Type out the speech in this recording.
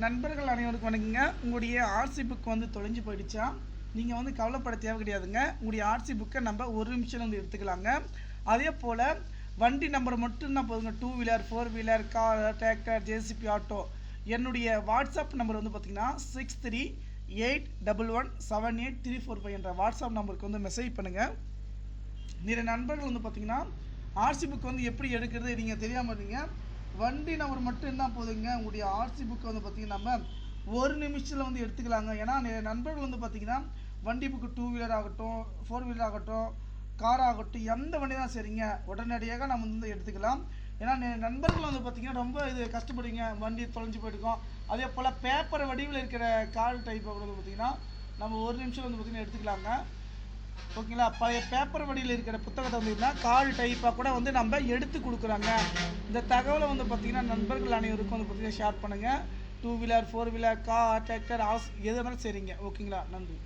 நண்பர்கள் அனைவருக்கும் வணக்கங்க. உங்களுடைய ஆர்சி புக் வந்து தொலைஞ்சு போயிடுச்சா? நீங்கள் வந்து கவலைப்பட தேவை கிடையாதுங்க உங்களுடைய ஆர்சி புக்கை நம்ம ஒரு நிமிஷம் வந்து எடுத்துக்கலாங்க. அதே போல் வண்டி நம்பர் மட்டும்தான் போதுங்க. Two wheeler four wheeler car tractor JCB auto என்னுடைய வாட்ஸ்அப் நம்பர் வந்து பார்த்தீங்கன்னா six three eight double one seven eight three four five என்ற வாட்ஸ்அப் நம்பருக்கு வந்து மெசேஜ் பண்ணுங்கள் நிறைய நண்பர்கள் வந்து பார்த்தீங்கன்னா ஆர்சி புக் வந்து எப்படி எடுக்கிறது நீங்கள் தெரியாமல் இருந்தீங்க. வண்டி நம்பர் மட்டும் என்ன போதுங்க. உங்களுடைய ஆர்சி புக்கை வந்து பார்த்தீங்கன்னா நம்ம ஒரு நிமிஷத்தில் வந்து எடுத்துக்கலாங்க. ஏன்னா நண்பர்கள் வந்து பார்த்தீங்கன்னா வண்டி புக்கு டூ வீலர் ஆகட்டும் ஃபோர் வீலர் ஆகட்டும் கார் ஆகட்டும் எந்த வண்டி தான் சரிங்க உடனடியாக நம்ம வந்து எடுத்துக்கலாம். ஏன்னா நண்பர்கள் வந்து பார்த்தீங்கன்னா ரொம்ப இது கஷ்டப்படுவீங்க. வண்டி தொலைஞ்சு போயிருக்கோம் அதே போல் பேப்பர் வடிவில் இருக்கிற கார் டைப் வந்து பார்த்தீங்கன்னா நம்ம ஒரு நிமிஷம் வந்து பார்த்திங்கன்னா எடுத்துக்கலாங்க. ஓகேங்களா? பழைய பேப்பர் வடியில் இருக்கிற புத்தகத்தை வந்து கால் டைப்பாக கூட வந்து நம்ம எடுத்து கொடுக்குறாங்க. இந்த தகவலை வந்து பார்த்தீங்கன்னா நண்பர்கள் அனைவருக்கும் வந்து பார்த்தீங்கன்னா ஷேர் பண்ணுங்கள் two wheeler four wheeler car tractor house எது வேணாலும் சரிங்க ஓகேங்களா? நன்றி.